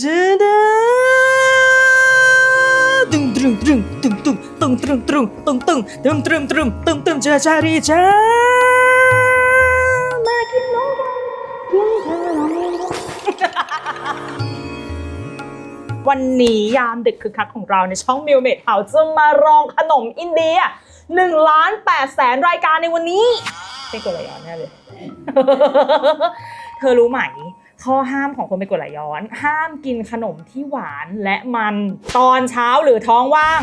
จะได้ตึงตึงตึงตึงตึงตึงตึงตึงตึงตึงตึงตึงตึงตึงตึงจ้าจ้ารีจ้ามากินนมกันกินเธอลองเองวันนี้ยามดึกคือคักของเราในช่องมิวเมดเฮาจะมาลองขนมอินเดีย1ล้าน8แสนรายการในวันนี้เป็นกดไหลย้อนแน่เลย เธอรู้ไหม ข้อห้ามของคนเป็นกรดไหลย้อน ห้ามกินขนมที่หวานและมันตอนเช้าหรือท้องว่าง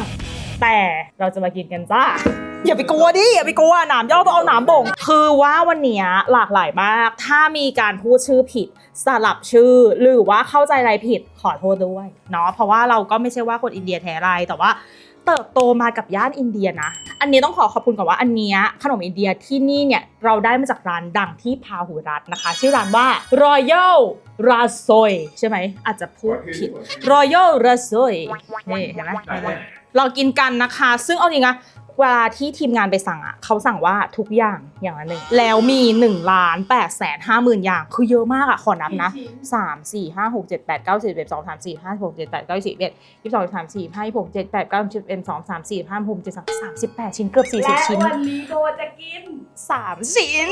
แต่เราจะมากินกันจ้าอย่าไปกลัวดิอย่าไปกลัวหนามย่อต้องเอาหนามบ่ง คือว่าวันนี้หลากหลายมาก ถ้ามีการพูดชื่อผิด สลับชื่อหรือว่าเข้าใจอะไรผิดขอโทษด้วยเนาะเพราะว่าเราก็ไม่ใช่ว่าคนอินเดียแท้ไรแต่ว่า เติบโตมากับย่านอินเดียนะ อันนี้ต้องขอขอบคุณก่อนว่าอันเนี้ยขนมอินเดียที่นี่เนี่ยเราได้มาจากร้านดังที่พาหุรัตน์นะคะ ชื่อร้านว่า Royal r a s o y ใช่ไหมอาจจะพูดผิด Royal r a s o y นี่เห็นไหม เรากินกันนะคะ ซึ่งเอาจริงนะเวลาที่ทีมงานไปสั่งอะเขาสั่งว่าทุกอย่างอย่างละหนึ่งแล้วมี1ล้าน8แสนห้าหมื่นอย่าง คือเยอะมากอะขอนับนะสามสี่ห้าหกเจ็ดแปดเก้าสิบเอ็ดสองสามสี่ห้าหกเจ็ดแปดเก้าสิบเอ็ดยี่สิบสองสามสี่ห้าหกเจ็ดแปดเก้าสิบเอ็ดสองสามสี่ห้าหกเจ็ดสามสามสิบแปดชิ้นเกือบสี่สิบและชิ้นวันนี้โบจะกินสามชิ้น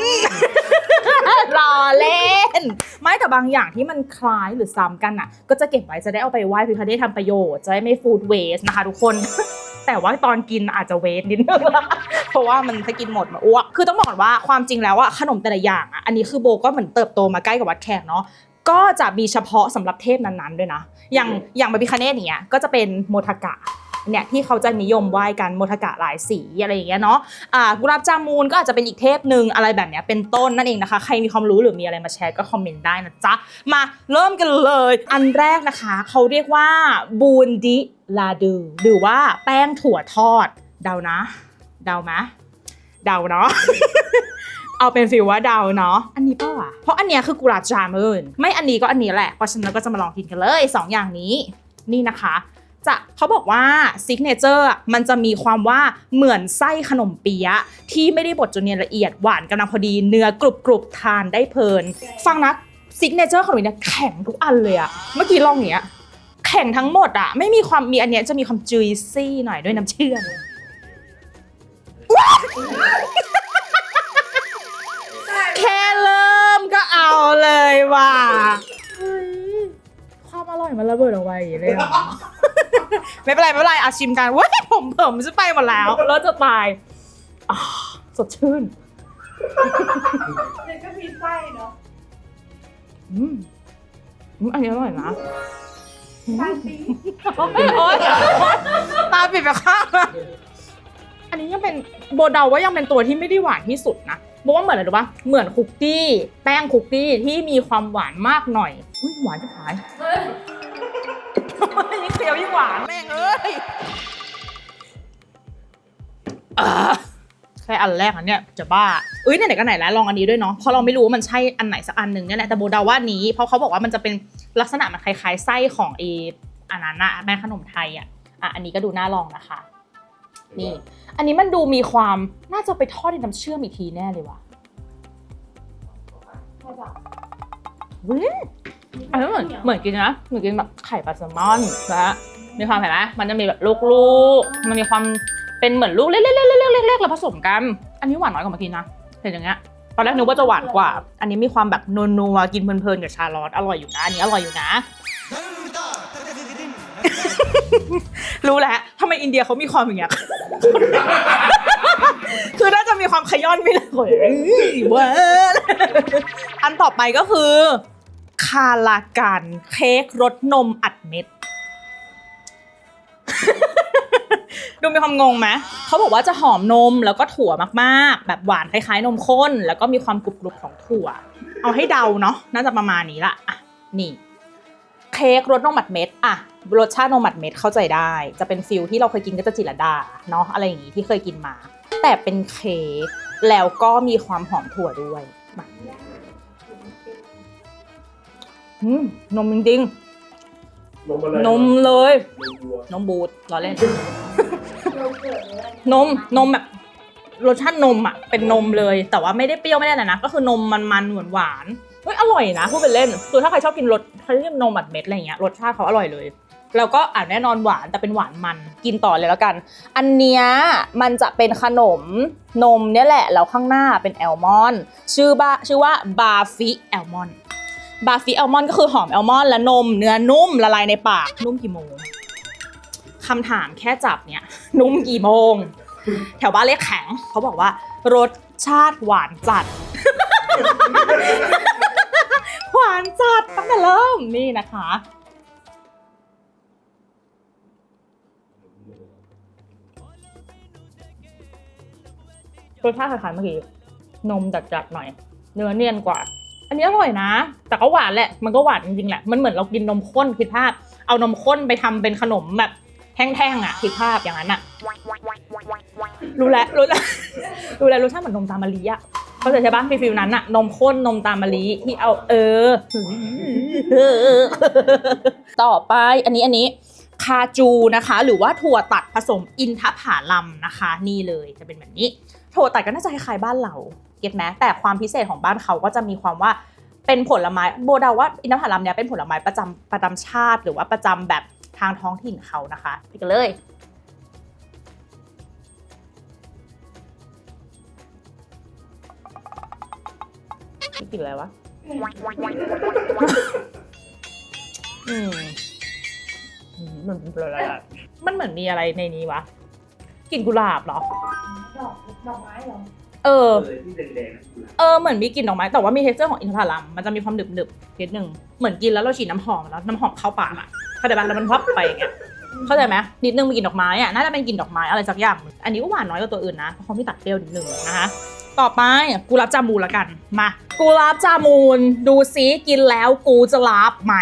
รอเล่น ไม่แต่บางอย่างที่มันคล้ายหรือซ้ำกันอะ ก็จะเก็บไว้จะได้เอาไปไหว้พิคเนตทำประโยชน์ จะได้ไม่ฟูดเวสนะคะทุกคน แต่ว่าตอนกินอาจจะเวสนิดนึงเพราะว่ามันถ้ากินหมดมาอ้วกคือต้องบอกว่าความจริงแล้วอะขนมแต่ละอย่างอะอันนี้คือโบก็เหมือนเติบโตมาใกล้กับวัดแขกเนาะก็จะมีเฉพาะสำหรับเทพนั้นๆด้วยนะ อย่างอย่างบาบิคาเนตเนี่ยก็จะเป็นโมทากะ เนี่ยที่เขาจะนิยมไหว้กันโมทากะหลายสีอะไรอย่างเงี้ยเนาะอ่ากุหลาบจามูนก็อาจจะเป็นอีกเทพหนึ่งอะไรแบบเนี้ยเป็นต้นนั่นเองนะคะ ใครมีความรู้หรือมีอะไรมาแชร์ก็คอมเมนต์ได้นะจ๊ะ มาเริ่มกันเลย อันแรกนะคะเขาเรียกว่าบูนดิลาดูหรือว่าแป้งถั่วทอดเดานะ เดาไหมเดาเนาะเอาเป็นฟิลว่าเดาเนาะ อันนี้เปล่าวะเพราะอันเนี้ยคือกุหลาบจามูนไม่อันนี้ก็อันนี้แหละ เพราะฉะนั้นเราก็จะมาลองกินกันเลยสองอย่างนี้ นี่นะคะ จะเขาบอกว่าซิกเนเจอร์มันจะมีความว่าเหมือนไส้ขนมเปี๊ยะที่ไม่ได้บดจนเนียนละเอียดหวานกำลังพอดีเนื้อกรุบกรุบๆทานได้เพลิน ฟังนะซิกเนเจอร์ขนมเนี่ยแข็งทุกอันเลยอะเมื่อกี้ลองอย่างเนี้ย แข็งทั้งหมดอะไม่มีความมีอันเนี้ยจะมีความจุยซี่หน่อยด้วยน้ำเชื่อมแค่เริ่มก็เอาเลยว่ะเฮ้ย ความอร่อยมันระเบิดออกมาอย่างนี้เลยอะ ไม่เป็นไรไม่เป็นไรอาชิมกันเว้ยผมผมจะไปหมดแล้วแล้วจะตายอ่าสดชื่นมันก็มีไส้เนาะอืมอืมอันนี้อร่อยนะไส้ปี๊ดโอ๊ยโอ๊ยตาปิดไปข้างละอันนี้ยังเป็นโบเดาว่ายังเป็นตัวที่ไม่ได้หวานที่สุดนะโบว่าเหมือนอะไรรู้ปะเหมือนคุกกี้ แป้งคุกกี้ที่มีความหวานมากหน่อยอุ้ยหวานจะหาย ยิ่งเคี้ยวยิ่งหวานแม่งเอ้ยอ่าแค่อันแรกอันเนี้ยจะบ้าเอ้ยไหนๆก็ไหนแล้วลองอันนี้ด้วยเนาะเพราะเราไม่รู้ว่ามันใช่อันไหนสักอันหนึ่งเนี่ยแหละแต่โบเดาว่าอันนี้เพราะเขาบอกว่ามันจะเป็นลักษณะมันคล้ายๆไส้ของเออันนั้นอะแม่ขนมไทยอะอะอันนี้ก็ดูน่าลองนะคะนี่อันนี้มันดูมีความน่าจะไปทอดในน้ำเชื่อมอีกทีแน่เลยว่ะใช่ปะเว้ย อันนี้เหมือนเหมือนกินนะเหมือนกินแบบไข่ปลาแซลมอนนะมีความเห็นไหมมันจะมีแบบลูกๆ มันมีความเป็นเหมือนลูกเล็กๆๆๆๆๆแล้วผสมกัน อันนี้หวานน้อยกว่าเมื่อกี้นะเห็นอย่างเงี้ยตอนแรกนึกว่าจะหวานกว่า อันนี้มีความแบบนัวๆกินเพลินๆกับชาลอตอร่อยอยู่นะอันนี้อร่อยอยู่นะ รู้แล้วทำไมอินเดียเขามีความอย่างเงี้ยคือน่าจะมีความขย้อนไม่เลยเว้ยอันต่อไปก็คือาลากันเค้กรสนมอัดเม็ด ดูมีความงงไหมเขาบอกว่าจะหอมนมแล้วก็ถั่วมากๆ แบบหวานคล้ายๆ นมข้น แล้วก็มีความกรุบๆของถั่ว เอาให้เดาเนาะน่าจะประมาณนี้ละอะนี่ เค้กรสนมอัดเม็ดอะรสชาตินมอัดเม็ดเข้าใจได้ จะเป็นฟิลที่เราเคยกินก็จะจิรดาเนาะอะไรอย่างงี้ที่เคยกินมา แต่เป็นเค้กแล้วก็มีความหอมถั่วด้วยมา อืมนมจริงนมอะไรๆ นมเลย นมวัว นมบูดล้อเล่นเราเกิดอะไรนม นมแบบรสชาตินมอะ เป็นนมเลย แต่ว่าไม่ได้เปรี้ยวไม่ได้อะไรนะ ก็คือนมมันๆ หวานหวานๆเฮ้ย อร่อยนะ พูดเป็นเล่น คือถ้าใครชอบกินรสเขาเรียกนมอัดเม็ดอะไรเงี้ย รสชาติเขาอร่อยเลย แล้วก็อ่าแน่นอนหวาน แต่เป็นหวานมัน กินต่อเลยแล้วกัน อันเนี้ยมันจะเป็นขนมนมเนี่ยแหละ แล้วข้างหน้าเป็นแอลมอนด์ชื่อบ้าชื่อว่าบาฟิแอลมอนด์ บาฟิแอลมอนด์ก็คือหอมแอลมอนด์และนม เนื้อนุ่มละลายในปาก นุ่มกี่โมงคำถามแค่จับเนี่ย นุ่มกี่โมง แถวบ้านเรียกแข็ง เขาบอกว่ารสชาติหวานจัด หวานจัดตั้งแต่เริ่มนี่นะคะ รสชาติคล้ายๆเมื่อกี้นมจัดๆหน่อย เนื้อเนียนกว่า อันนี้อร่อยนะ แต่ก็หวานแหละ มันก็หวานจริงๆแหละ มันเหมือนเรากินนมข้นคิดภาพ เอานมข้นไปทำเป็นขนมแบบแท่งๆอะคิดภาพอย่างนั้นอะ รู้แล้วรู้แล้วรู้แล้วรสชาติเหมือนนมตามมะลิอะเข้าใจใช่ปะฟีฟิลนั้นอะ นมข้นนมตามมะลิที่เอาเออ ต่อไปอันนี้อันนี้คาจูนะคะ หรือว่าถั่วตัดผสมอินทผลัมนะคะ นี่เลยจะเป็นแบบนี้ ถั่วตัดก็น่าจะคล้ายๆบ้านเรา เก็ตไหมแต่ความพิเศษของบ้านเขาก็จะมีความว่าเป็นผลไม้โบเดาว่าอินทผลัมเนี่ยเป็นผลไม้ประจำประจำชาติ หรือว่าประจำแบบทางท้องถิ่นเขานะคะไปกันเลยนี่กลิ่นอะไรวะอืมอืมมันเป็นอะไรอะมันเหมือนมีอะไรในนี้วะกลิ่นกุหลาบเหรอ ดอกดอกไม้เหรอ เออเออ ที่แดงๆนะกุหลาบเออเหมือนมีกลิ่นดอกไม้แต่ว่ามีเท็กเจอร์ของอินทผลัมมันจะมีความหนึบๆนิดนึงเหมือนกินแล้วเราฉีดน้ำหอมแล้วน้ำหอมเข้าปากอะเข้าใจปะแล้วมันพับไปอย่างเงี้ยเข้าใจไหมนิดนึงมีกลิ่นดอกไม้อะน่าจะเป็นกลิ่นดอกไม้อะไรสักอย่างอันนี้ก็หวานน้อยกว่าตัวอื่นนะเพราะเขามีตัดเปรี้ยวนิดนึงนะคะต่อไปกูรับจามูนละกันมากูรับจามูนดูซิกินแล้วกูจะรับไหม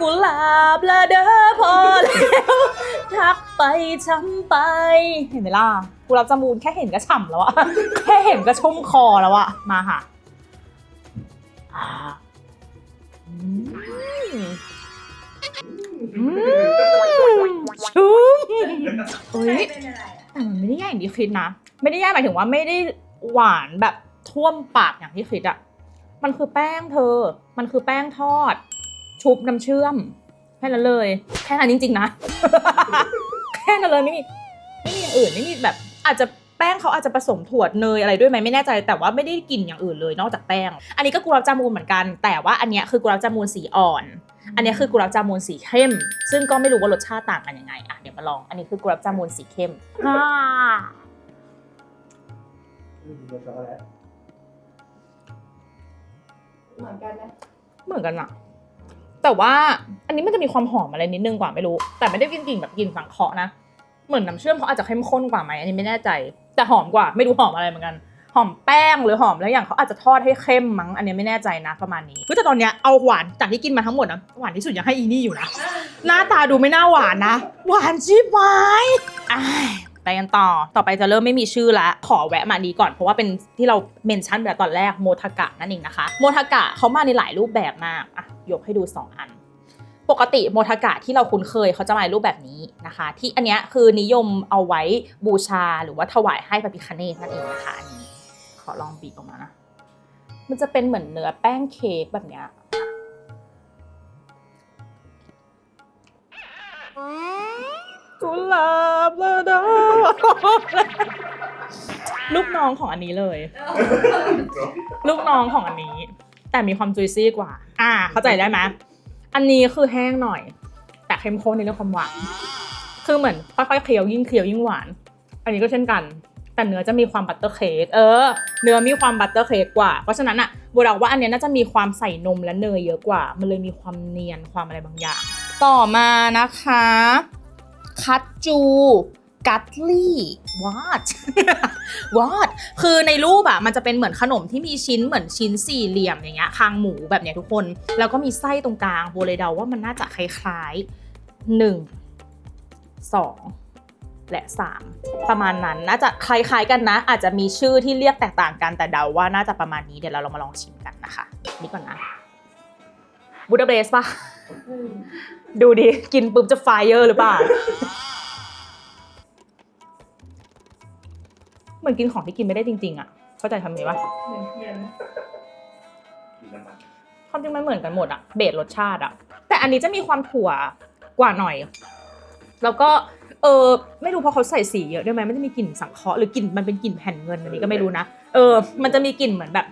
กูลาบละเด้อพอแล้วทักไปช้ำไปเห็นไหมล่ะกูรับจมูนแค่เห็นก็ฉ่ำแล้วอะแค่เห็นก็ชุ่มคอแล้วอะมาค่ะชุ่มเอ้ยแต่มันไม่ได้แย่อย่างที่คิดนะ ไม่ได้แย่หมายถึงว่าไม่ได้หวานแบบท่วมปากอย่างที่คิดอะมันคือแป้งเธอ มันคือแป้งทอด ชุบน้ำเชื่อมแค่นั้นเลย แค่นั้นจริง ๆ นะ แค่นั้นเลยไม่มีไม่มีอย่างอื่นไม่มีแบบอาจจะแป้งเขาอาจจะผสมถั่วเนยอะไรด้วยไหมไม่แน่ใจ แต่ว่าไม่ได้กลิ่นอย่างอื่นเลยนอกจากแป้ง อันนี้ก็กุหลาบจามูนเหมือนกัน แต่ว่าอันเนี้ยคือกุหลาบจามูนสีอ่อน อันเนี้ยคือกุหลาบจามูนสีเข้ม ซึ่งก็ไม่รู้ว่ารสชาติต่างกันยังไงอะเดี๋ยวมาลองอันนี้คือกุหลาบจามูนสีเข้มอ่าอืมช็อกโกแลตเหมือนกันนะเหมือนกันอะ แต่ว่าอันนี้มันจะมีความหอมอะไรนิดนึงกว่าไม่รู้ แต่ไม่ได้กินกลิ่นแบบกลิ่นสังเคราะห์นะ เหมือนน้ำเชื่อมเขาอาจจะเข้มข้นกว่าไหมอันนี้ไม่แน่ใจ แต่หอมกว่าไม่รู้หอมอะไรเหมือนกัน หอมแป้งหรือหอมแล้วอย่างเขาอาจจะทอดให้เข้มมั้ง อันนี้ไม่แน่ใจนะประมาณนี้เฮ้ยแต่ตอนเนี้ยเอาหวานจากที่กินมาทั้งหมดนะหวานที่สุดยังให้อีนี่อยู่นะ หน้าตาดูไม่น่าหวานนะ หวานชิบหายอ้าย ไปกันต่อ ต่อไปจะเริ่มไม่มีชื่อละขอแวะมานี้ก่อนเพราะว่าเป็นที่เราเมนชั่นไปแล้วตอนแรกโมทากะนั่นเองนะคะ โมทากะเขามาในหลายรูปแบบมากอะยกให้ดู 2 อัน ปกติโมทากะที่เราคุ้นเคยเขาจะมาในรูปแบบนี้นะคะ ที่อันเนี้ยคือนิยมเอาไว้บูชาหรือว่าถวายให้พระพิคเนตนั่นเองนะคะอันนี้ขอลองบีบออกมานะมันจะเป็นเหมือนเนื้อแป้งเค้กแบบเนี้ย กุหลาบละดาลูกน้องของอันนี้เลย ลูกน้องของอันนี้ แต่มีความจุยซี่กว่า อ่า เข้าใจได้ไหมอันนี้คือแห้งหน่อย แต่เข้มข้นในเรื่องความหวาน คือเหมือนค่อยๆเคี้ยวยิ่งเคี้ยวยิ่งหวาน อันนี้ก็เช่นกัน แต่เนื้อจะมีความบัตเตอร์เค้ก เออ เนื้อมีความบัตเตอร์เค้กกว่า เพราะฉะนั้นอะโบเราว่าอันเนี้ยน่าจะมีความใส่นมและเนยเยอะกว่า มันเลยมีความเนียนความอะไรบางอย่าง ต่อมานะคะ คัตจูกัตลี่วอดวอดคือในรูปอะมันจะเป็นเหมือนขนมที่มีชิ้นเหมือนชิ้นสี่เหลี่ยมอย่างเงี้ยคางหมูแบบเนี้ยทุกคน แล้วก็มีไส้ตรงกลางโบเลยเดาว่ามันน่าจะคล้ายๆหนึ่งสองและสามประมาณนั้นน่าจะคล้ายๆกันนะ อาจจะมีชื่อที่เรียกแตกต่างกันแต่เดาว่าน่าจะประมาณนี้เดี๋ยวเราลองมาลองชิมกันนะคะ นี่ก่อนนะบูดาเบสปะ ดูดิ กินปุ๊บจะไฟเออร์หรือเปล่า เหมือนกินของที่กินไม่ได้จริง ๆ อะ เข้าใจคำนี้ปะเหมือนเทียนความจริงมันเหมือนกันหมดอะเบสรสชาติอะแต่อันนี้จะมีความถั่วกว่าหน่อย แล้วก็เออไม่รู้เพราะเขาใส่สีเยอะด้วยไหมมันจะมีกลิ่นสังเคราะห์หรือกลิ่นมันเป็นกลิ่นแผ่นเงินอันนี้ก็ไม่รู้นะ เออ มันจะมีกลิ่นเหมือนแบบ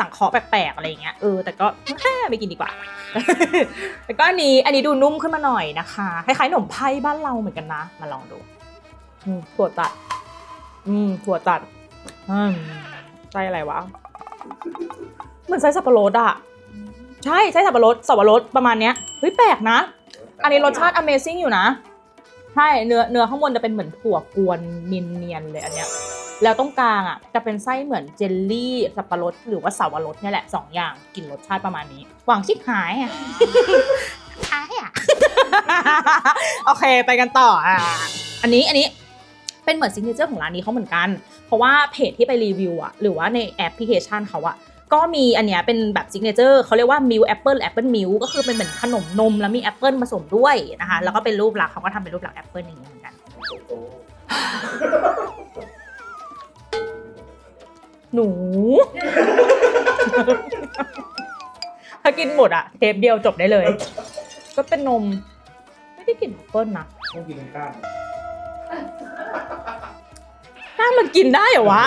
สังเคราะห์แปลกๆอะไรอย่างเงี้ยเออแต่ก็ไม่กินดีกว่าแล้วก็อันนี้อันนี้ดูนุ่มขึ้นมาหน่อยนะคะคล้ายๆขนมไพ่บ้านเราเหมือนกันนะ มาลองดูถั่วตัด อืมถั่วตัดอืมไส้อะไรวะเหมือนไส้สับปะรดอะใช่ใช่สับปะรดสับปะรดประมาณเนี้ยเฮ้ยแปลกนะ อันนี้รสชาติ Amazing อยู่นะใช่เนื้อเนื้อข้างบนจะเป็นเหมือนถั่วกวนเนียนๆเลยอันเนี้ย แล้วตรงกลางอะจะเป็นไส้เหมือนเจลลี่สับปะรดหรือว่าสาวรสเนี่ยแหละสองอย่างกลิ่นรสชาติประมาณนี้ หวังชิกหายอะหายอะโอเคไปกันต่ออะอันนี้อันนี้เป็นเหมือนซิกเนเจอร์ของร้านนี้เขาเหมือนกัน เพราะว่าเพจที่ไปรีวิวอะหรือว่าในแอปพลิเคชันเขาอะก็มีอันเนี้ยเป็นแบบซิกเนเจอร์เขาเรียกว่ามิลแอปเปิลแอปเปิลมิลก็คือเป็นเหมือนขนมนมแล้วมีแอปเปิลผสมด้วยนะคะแล้วก็เป็นรูปลักษณ์เขาก็ทำเป็นรูปลักษณ์แอปเปิลอย่างเงี้ยเหมือนกันโต หนู ถ้ากินหมดอะเทปเดียวจบได้เลย ก็เป็นนม ไม่ได้กลิ่นแอปเปิลนะต้องกินเป็นก้านถ้ามันกินได้เหรอวะ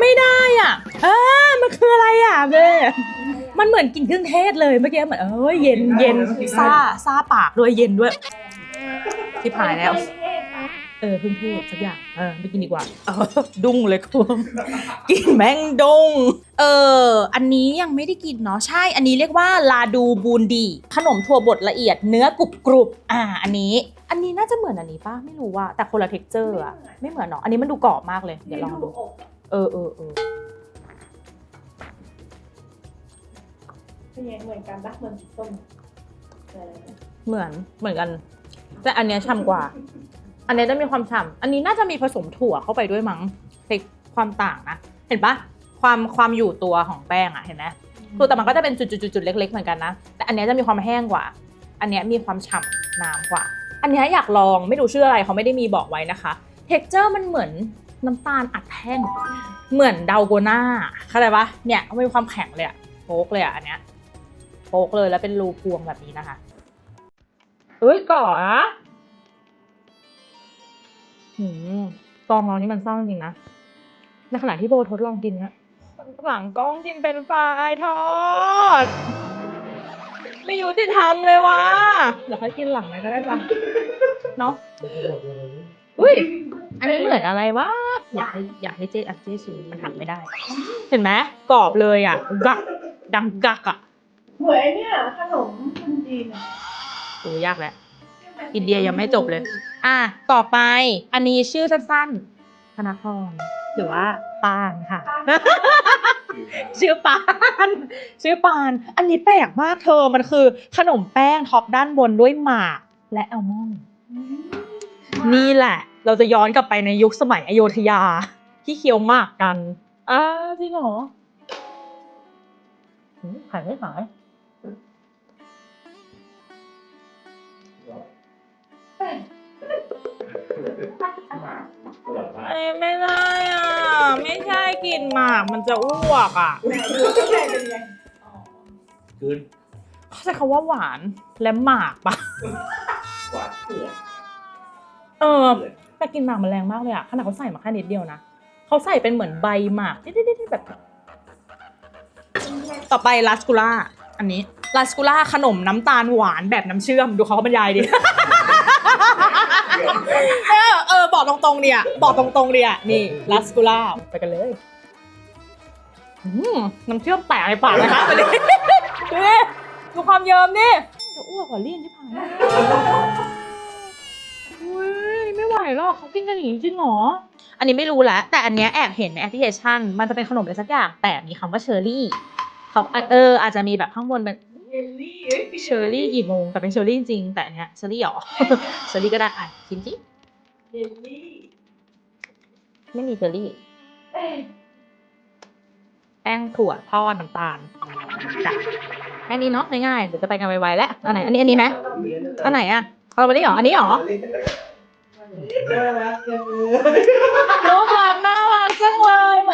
ไม่ได้อะ เออมันคืออะไรอะเบ้มันเหมือนกินเครื่องเทศเลยเมื่อกี้เหมือนเอ้ยเย็นเย็นซาซาปากด้วยเย็นด้วยที่ผายแล้ว เออเพิ่งพูดสักอย่างเออไม่กินดีกว่าเออดุ้งเลยคุณกินแมงดงเอออันนี้ยังไม่ได้กินเนาะใช่ อันนี้เรียกว่าลาดูบูนดีขนมถั่วบดละเอียดเนื้อกรุบกรุบอ่า อันนี้ อันนี้น่าจะเหมือนอันนี้ป่ะไม่รู้ว่าแต่คนละเท็กเจอร์อะไม่เหมือนเนาะอันนี้มันดูกรอบมากเลยเดี๋ยวลองดูเออเออเออเป็นยังเหมือนกันปะเหมือนสีส้มเออเหมือนเหมือนกัน แต่อันเนี้ยฉ่ำกว่า อันเนี้ยจะมีความฉ่ำอันนี้น่าจะมีผสมถั่วเข้าไปด้วยมั้งเทคความต่างนะ เห็นปะความความอยู่ตัวของแป้งอะเห็นไหมคือแต่มันก็จะเป็นจุดๆๆเล็ก ๆ เหมือนกันนะ แต่อันเนี้ยจะมีความแห้งกว่า อันเนี้ยมีความฉ่ำน้ำกว่า อันเนี้ยอยากลองไม่รู้ชื่ออะไรเขาไม่ได้มีบอกไว้นะคะเท็กเจอร์มันเหมือนน้ำตาลอัดแท่ง เหมือนดาวโกน่าเข้าใจปะเนี่ยมันมีความแข็งเลยอะโป๊กเลยอะอันเนี้ยโป๊กเลยแล้วเป็นรูพวงแบบนี้นะคะเอ้ยก่ออะ หืมกองเรานี่มันเศร้าจริงๆนะ ในขณะที่โบทดลองกินนะหลังกล้องกินเป็นปลายทอด ไม่ยุติธรรมเลยวะเดี๋ยวค่อยกินหลังเลยก็ได้ปะเนาะอุ้ย อันนี้เหมือนอะไรวะ อยากให้อยากให้เจ๊อัดเจ๊ชิมมันหันไม่ได้ เห็นไหมกรอบเลยอะ กักดังกักอะ เหมือนไอ้เนี่ยขนมคนจีนอะโอ้ยากแหละ อินเดียยังไม่จบเลย อะต่อไป อันนี้ชื่อสั้นๆธนาพรหรือว่าปานค่ะ ชื่อปาน ชื่อปาน อันนี้แปลกมากเธอมันคือ ขนมแป้งท็อปด้านบนด้วยหมากและอัลมอนด์นี่แหละ เราจะย้อนกลับไปในยุคสมัยอโยธยา ที่เคี้ยวหมากกันอ่าจริงเหรอหืมขายไม่ขาย ไอ้ไม่ได้อะ ไม่ใช่กลิ่นหมากมันจะอ้วกอะไหนดูข้างในเป็นไงอ๋อคืนเขาใช้คำว่าหวานและหมากปะหวานเกลือเออเกลือแต่กลิ่นหมากมันแรงมากเลยอะขนาดเขาใส่มาแค่นิดเดียวนะเขาใส่เป็นเหมือนใบหมากนิดๆๆแบบ ต่อไปลาสกูล่าอันนี้ลาสกูล่าขนมน้ำตาลหวานแบบน้ำเชื่อม ดูเขาบรรยายดิ เออเออบอกตรงๆเนี่ยบอกตรงๆเนี่ยนี่ลาสกูล่าไปกันเลยอืมน้ำเชื่อมแตกในปากนะคะไปเลยดูดิดูความเยิ้มดิจะอ้วกกว่าลี่นที่ผ่านมาอุ้ยไม่ไหวหรอกเขากินกันอย่างนี้จริงเหรอ อันนี้ไม่รู้แล้วแต่อันเนี้ยแอบเห็นในแอปพลิเคชัน มันจะเป็นขนมอะไรสักอย่างแต่มีคำว่าเชอร์รี่เขาเอออาจจะมีแบบข้างบนเป็น เยลลี่เอ้ยเชอร์รี่กี่โมงแต่เป็นเชอร์รี่จริงๆแต่อันเนี้ยเชอร์รี่หรอเชอร์รี่ก็ได้อะกินจิเยลลี่ไม่มีเชอร์รี่เอ้ยแป้งถั่วทอดน้ำตาลจ้ะแค่นี้เนาะง่ายๆเดี๋ยวจะไปกันไวๆแล้วอันไหนอันนี้อันนี้ไหมอันไหนอะเอาไปนี่หรออันนี้หรอน่ารักจังเลยรูปลักษณ์น่า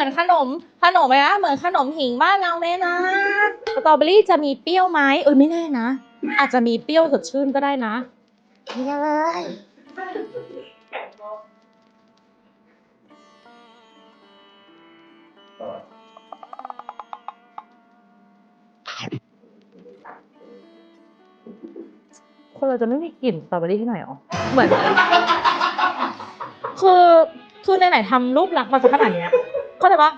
อนอนขนมขนมไหมนะเหมือนขนมหิงบ้านเราไหมนะสตรอเบอรี่จะมีเปรี้ยวไหมเออไม่แน่นะ อาจจะมีเปรี้ยวสดชื่นก็ได้นะนี่เลยแข็งบอกต่อคนเราจะไม่มีกลิ่นสตรอเบอรี่ที่ไหนหรอเหมือน คือ คือในไหนๆทำรูปลักษณ์มาสักขนาดเนี้ย เข้าใจปะ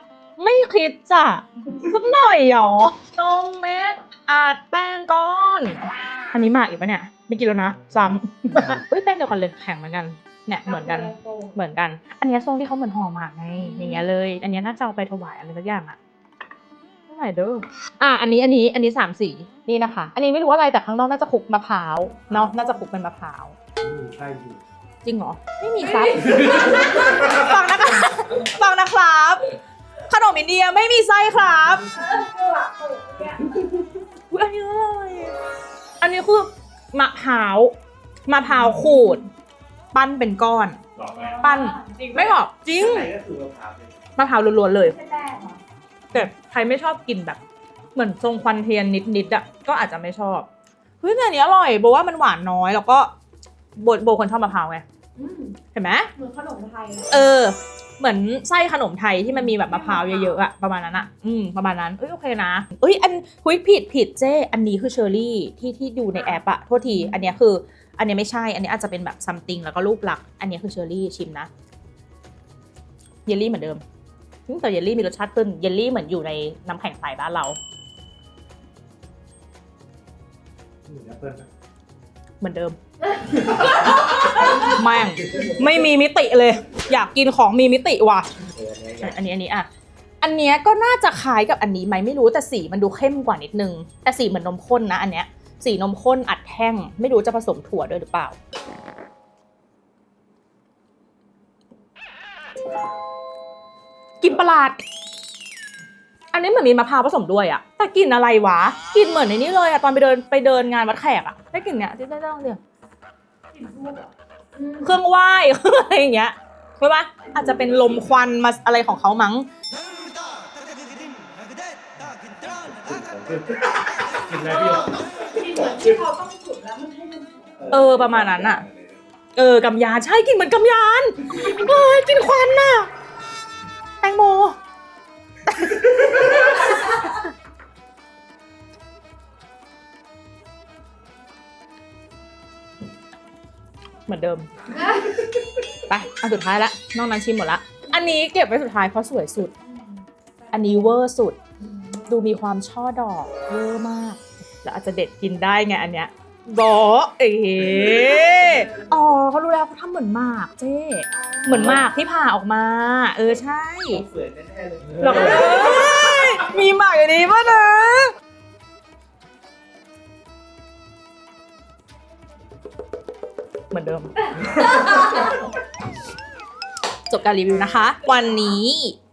ไม่คิดจะสักหน่อยหรอนมเม็ดอาดแป้งก้อน อันนี้มาอีกปะเนี่ย ไม่กินแล้วนะซ้ำเฮ้ยแป้งเดียวกันเลยแข็งเหมือนกันเนี่ยเหมือนกัน เหมือนกัน อันเนี้ยทรงที่เขาเหมือนห่อหมากไงอย่างเงี้ยเลย อันเนี้ยน่าจะเอาไปถวายอะไรสักอย่างอะเท่าไหร่เด้ออะอันนี้อันนี้อันนี้สามสีนี่นะคะ อันนี้ไม่รู้อะไรแต่ข้างนอกน่าจะคลุกมะพร้าวเนาะน่าจะคลุกเป็นมะพร้าวนี่ใช่อยู่ จริงเหรอ ไม่มีครับ ฟังนะคะฟังนะครับ ขนมอินเดียไม่มีไส้ครับเออหลักเปิดเนี่ยอุ๊ยอันนี้อร่อยอันนี้คือมะพร้าวมะพร้าวขูด ปั้นเป็นก้อน หลอกไหมปั้นจริงไม่หรอกจริงไหนก็คือมะพร้าวเลยมะพร้าวล้วนๆเลยไม่แป้งเหรอแต่ใครไม่ชอบกินแบบ เหมือนทรงควันเทียนนิดๆอะก็อาจจะไม่ชอบเฮ้ยแต่อันนี้อร่อยโบว่ามันหวานน้อยแล้วก็โบโบคนชอบมะพร้าวไงอืม เห็นไหมเหมือนขนมไทยเลยเออ เหมือนไส้ขนมไทยที่มันมีแบบมะพร้าวเยอะๆอะประมาณนั้นอะอืมประมาณนั้นเอ้ยโอเคนะเอ้ยอันคุยผิดผิดเจ้อันนี้คือเชอร์รี่ที่ที่ดูในแอปอะโทษที อันเนี้ยคือ อันเนี้ยไม่ใช่ อันเนี้ยอาจจะเป็นแบบซัมติงแล้วก็รูปลักษณ์อันเนี้ยคือเชอร์รี่ชิมนะเยลลี่เหมือนเดิมอืมแต่เยลลี่มีรสชาติขึ้นเยลลี่เหมือนอยู่ในน้ำแข็งใสบ้านเรานี่แอปเปิ้ลนะเหมือนเดิม แม่งไม่มีมิติเลย อยากกินของมีมิติว่ะเอออันนี้อันนี้อันนี้อะ อันเนี้ยก็น่าจะคล้ายกับอันนี้ไหมไม่รู้แต่สีมันดูเข้มกว่านิดนึง แต่สีเหมือนนมข้นนะอันเนี้ย สีนมข้นอัดแท่ง ไม่รู้จะผสมถั่วด้วยหรือเปล่า กินประหลาด อันนี้เหมือนมีมะพร้าวผสมด้วยอะแต่กลิ่นอะไรวะกลิ่นเหมือนในนี้เลยอะตอนไปเดินไปเดินงานวัดแขกอะได้กลิ่นเนี้ยที่ได้ลองเดียวกลิ่นทูบ เหรอเครื่องไหว้อะไรอย่างเงี้ยใช่ปะอาจจะเป็นลมควันมาอะไรของเขามั้ง กินอะไรพี่กลิ่นเหมือนที่เขาต้องจุดแล้วมันให้มันเออประมาณนั้นอะเออกำยานใช่กลินเหมือนกำยานเอ้ยกลินควันน่ะ แตงโม เหมือนเดิม ไป อันสุดท้ายละ นอกนั้นชิมหมดละ อันนี้เก็บไว้สุดท้ายเพราะสวยสุด อันนี้เวอร์สุด ดูมีความช่อดอกเวอร์มาก แล้วอาจจะเด็ดกินได้ไงอันเนี้ยบอเอ๋อ๋อเขารู้แล้วเขาทำเหมือนหมากเจ้เหมือนหมากที่ผ่าออกมา เออใช่เฟื่อยแน่ๆเลยหรอกเอ้ยมีหมากอย่างนี้ป่ะนะ มือนเดิม จบการรีวิวนะคะ วันนี้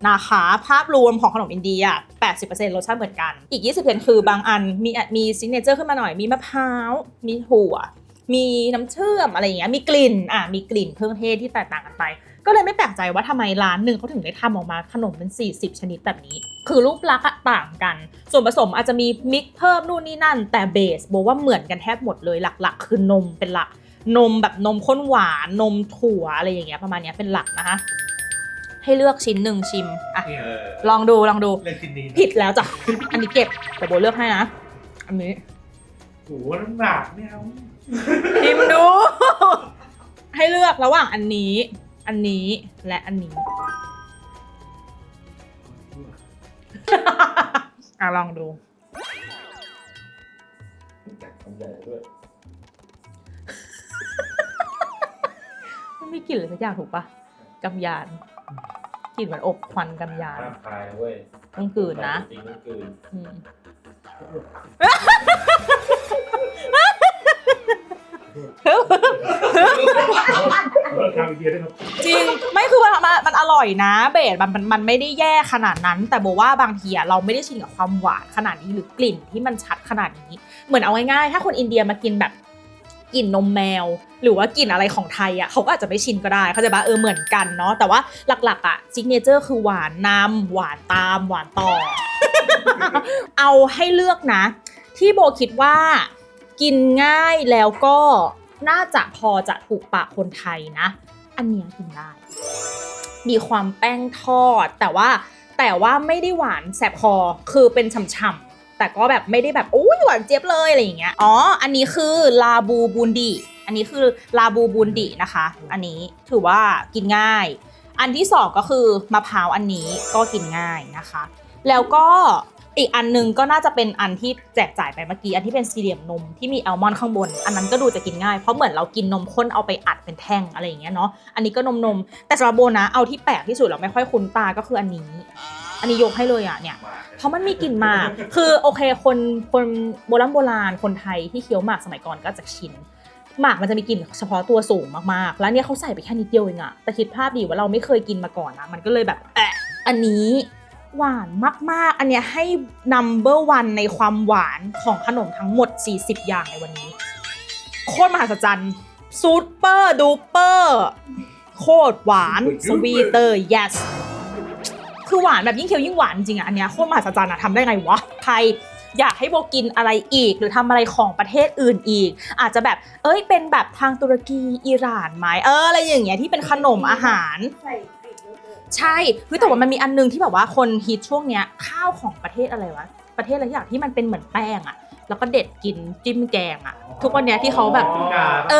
นะคะภาพรวมของขนมอินเดีย 80%รสชาติเหมือนกัน อีก 20%คือบางอันมีมีซิกเนเจอร์ขึ้นมาหน่อย มีมะพร้าว มีถั่ว มีน้ำเชื่อมอะไรอย่างเงี้ย มีกลิ่น อะ มีกลิ่นเครื่องเทศที่แตกต่างกันไป ก็เลยไม่แปลกใจว่าทำไมร้านหนึ่งเขาถึงได้ทำออกมาขนมเป็น 40 ชนิดแบบนี้ คือรูปลักษณ์อะต่างกัน ส่วนผสมอาจจะมีมิกซ์เพิ่มนู่นนี่นั่น แต่เบสบอกว่าเหมือนกันแทบหมดเลยหลักๆ คือนมเป็นหลัก นมแบบนมข้นหวานนมถั่วอะไรอย่างเงี้ยประมาณเนี้ยเป็นหลักนะคะ ให้เลือกชิ้นหนึ่งชิมอะนี่เออลองดูลองดู เล่นชิ้นนี้นะผิดแล้วจ้ะ อันนี้เก็บแต่โบเลือกให้นะ อันนี้โอ้โหน้ำหนักไม่เอาชิมดู ให้เลือกระหว่างอันนี้ อันนี้และอันนี้ อะลองดูทำใหญ่ด้วย มันมีกลิ่นอะไรสักอย่างถูกปะกำยานกลิ่นเหมือนอบควันกำยานห้ามคายนะเว้ยต้องกลืนนะจริงต้องกลืนอืมทำอีกทีด้วยครับจริงไม่คือมันมันมันอร่อยนะ เบสมันมันมันไม่ได้แย่ขนาดนั้น แต่โบว่าบางทีอะเราไม่ได้ชินกับความหวานขนาดนี้หรือกลิ่นที่มันชัดขนาดนี้ เหมือนเอาง่ายๆถ้าคนอินเดียมากินแบบ กลิ่นนมแมว หรือว่ากลิ่นอะไรของไทยอะเขาก็อาจจะไม่ชินก็ได้เขาใจปะเออเหมือนกันเนาะแต่ว่าหลักๆอะซิกเนเจอร์คือหวานนำหวานตาม หวานต่อ เอาให้เลือกนะ ที่โบคิดว่ากินง่ายแล้วก็น่าจะพอจะถูกปากคนไทยนะ อันเนี้ยกินได้ มีความแป้งทอดแต่ว่าแต่ว่าไม่ได้หวานแสบคอคือเป็นฉ่ำๆ แต่ก็แบบไม่ได้แบบโอ้ยหวานเจี๊ยบเลยอะไรอย่างเงี้ย อ๋อ อันนี้คือลาบูบูนดี อันนี้คือลาบูบูนดีนะคะ อันนี้ถือว่ากินง่าย อันที่สองก็คือมะพร้าวอันนี้ก็กินง่ายนะคะ แล้วก็อีกอันหนึงก็น่าจะเป็นอันที่แจกจ่ายไปเมื่อกี้ อันที่เป็นสี่เหลี่ยมนมที่มีแอลมอนด์ข้างบน อันนั้นก็ดูจะกินง่าย เพราะเหมือนเรากินนมข้นเอาไปอัดเป็นแท่งอะไรอย่างเงี้ยเนาะ อันนี้ก็นมนม แต่สำหรับโบนะเอาที่แปลกที่สุดเราไม่ค่อยคุ้นตาก็คืออันนี้ อันนี้ยกให้เลยอะเนี่ยเพราะมันมีกลิ่นหมาก คือโอเคคนคนโบราณโบราณคนไทยที่เคี้ยวหมากสมัยก่อนก็จะชินหมากมันจะมีกลิ่นเฉพาะตัวสูงมากๆ แล้วเนี่ยเขาใส่ไปแค่นิดเดียวเองอะแต่คิดภาพดีว่าเราไม่เคยกินมาก่อนนะมันก็เลยแบบแอะอันนี้หวานมากๆ อันเนี้ยให้ number one ในความหวานของขนมทั้งหมด 40 อย่างในวันนี้ โคตรมหัศจรรย์ซูเปอร์ดูเปอร์ โคตรหวาน สวีเตอร์ yes คือหวานแบบยิ่งเคี้ยวยิ่งหวานจริงอะอันเนี้ยโคตรมหัศจรรย์อะทำได้ไงวะใครอยากให้โบกินอะไรอีก หรือทำอะไรของประเทศอื่นอีก อาจจะแบบเอ้ยเป็นแบบทางตุรกีอิหร่านไหมเอออะไรอย่างเงี้ยที่เป็นขนมอาหารใส่กรีกโยเกิร์ตใช่เฮ้ยแต่ว่ามันมีอันนึงที่แบบว่าคนฮิตช่วงเนี้ยข้าวของประเทศอะไรวะประเทศอะไรอย่างที่มันเป็นเหมือนแป้งอะ แล้วก็เด็ดกินจิ้มแกงอะทุกวันเนี้ยที่เขาแบบ เอ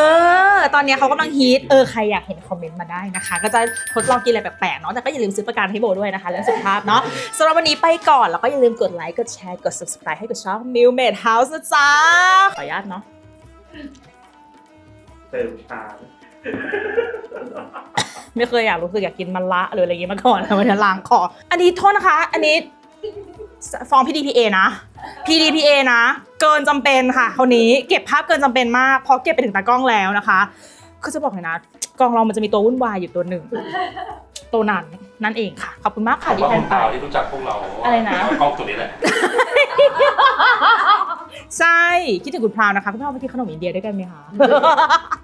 อ ตอนเนี้ยเขากำลังฮิต เออ ใครอยากเห็นคอมเมนต์มาได้นะคะ ก็จะทดลองกินอะไรแปลกๆเนาะ แต่ก็อย่าลืมซื้อประกันให้โบด้วยนะคะเรื่องสุขภาพเนาะสำหรับวันนี้ไปก่อน แล้วก็อย่าลืมกดไลค์ กดแชร์ กด subscribe ให้กับช่อง New Made House นะจ๊ะ ขออนุญาตเนาะ เติมชาไม่เคยอยากรู้สึกอยากกินมะละหรืออะไรอย่างงี้มาก่อนนะวันนี้ล้างคอ อันนี้โทษนะคะ อันนี้ ฟ้อง PDPA นะ PDPA นะ เกินจำเป็นค่ะคนนี้เก็บภาพเกินจำเป็นมากเพราะเก็บไปถึงตากล้องแล้วนะคะคือจะบอกเลยนะกองเรามันจะมีตัววุ่นวายอยู่ตัวหนึ่งตัวนั้นนั่นเองค่ะ ขอบคุณมากค่ะผมที่ว่าแทคนนไปเปล่าที่รู้จักพวกเราอะไรนะ กล้องตัวนี้แหละ ใช่ คิดถึงคุณพราวนะคะ คุณพราวไปกินขนมอินเดียด้วยกันไหมคะ